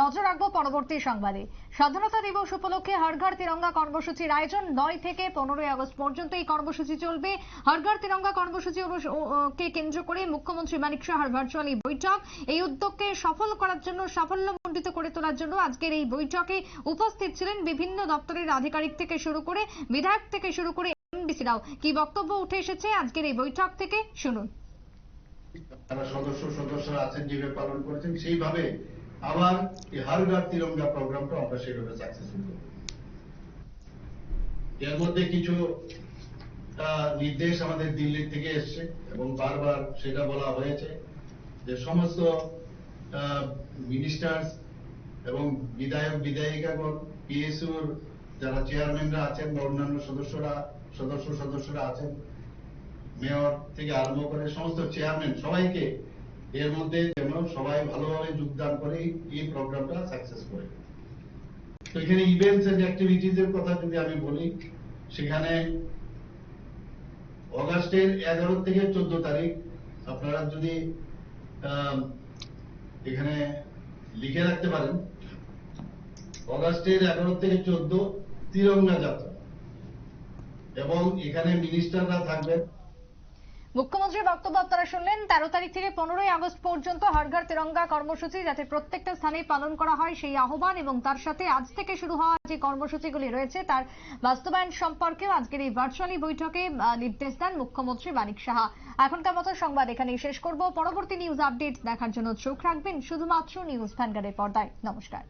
নজর রাখব পরবর্তী সংবাদে। স্বাধীনতা দিবস উপলক্ষে হরঘর তিরঙ্গা কর্মসূচির আয়োজন নয় থেকে পনেরোই আগস্ট পর্যন্ত এই কর্মসূচি চলবে। হরঘর তিরঙ্গা কর্মসূচি কে কেন্দ্র করে মুখ্যমন্ত্রী মানিক সাহার ভার্চুয়ালি বৈঠক। এই উদ্যোগকে সফল করার জন্য সাফল্য সাফল্যমণ্ডিত করে তোলার জন্য আজকের এই বৈঠকে উপস্থিত ছিলেন বিভিন্ন দপ্তরের আধিকারিক থেকে শুরু করে বিধায়ক থেকে শুরু করে এমডিসিরাও। কি বক্তব্য উঠে এসেছে আজকের এই বৈঠক থেকে শুনুন। যারা সদস্য সদস্যরা আছেন যেভাবে পালন করেছেন, সেইভাবে আবার এই হার ঘর তিরঙ্গা প্রোগ্রামটা আমরা সেভাবে সাকসেসফুল করব। এর মধ্যে কিছু নির্দেশ আমাদের দিল্লি থেকে এসছে এবং বারবার সেটা বলা হয়েছে যে সমস্ত মিনিস্টার্স এবং বিধায়ক, বিধায়িকাগণ পিএসইউর যারা চেয়ারম্যানরা আছেন বা অন্যান্য সদস্যরা, সদস্য সদস্যরা আছেন মেয়র থেকে আরম্ভ করে সমস্ত চেয়ারম্যান সবাইকে এর মধ্যে যেন সবাই ভালোভাবে যোগদান করে এই প্রোগ্রামটা সাকসেস করে। তো এখানে ইভেন্টস এন্ড অ্যাক্টিভিটিজ এর কথা যদি আমি বলি, সেখানে অগাস্টের এগারো থেকে চোদ্দ তারিখ আপনারা যদি এখানে লিখে রাখতে পারেন, অগাস্টের এগারো থেকে চোদ্দ তিরঙ্গা যাত্রা। এবং এখানে মিনিস্টাররা থাকবেন। মুখ্যমন্ত্রীর বক্তব্য আপনারা শুনলেন। তেরো তারিখ থেকে পনেরোই আগস্ট পর্যন্ত হরঘর তেরঙ্গা কর্মসূচি যাতে প্রত্যেকটা স্থানে পালন করা হয়, সেই আহ্বান এবং তার সাথে আজ থেকে শুরু হওয়া যে কর্মসূচিগুলি রয়েছে, তার বাস্তবায়ন সম্পর্কেও আজকের এই ভার্চুয়ালি বৈঠকে নির্দেশ দেন মুখ্যমন্ত্রী মানিক সাহা। এখনকার মতো সংবাদ এখানেই শেষ করব। পরবর্তী নিউজ আপডেট দেখার জন্য চোখ রাখবেন শুধুমাত্র নিউজ ভ্যানগার্ডের পর্দায়। নমস্কার।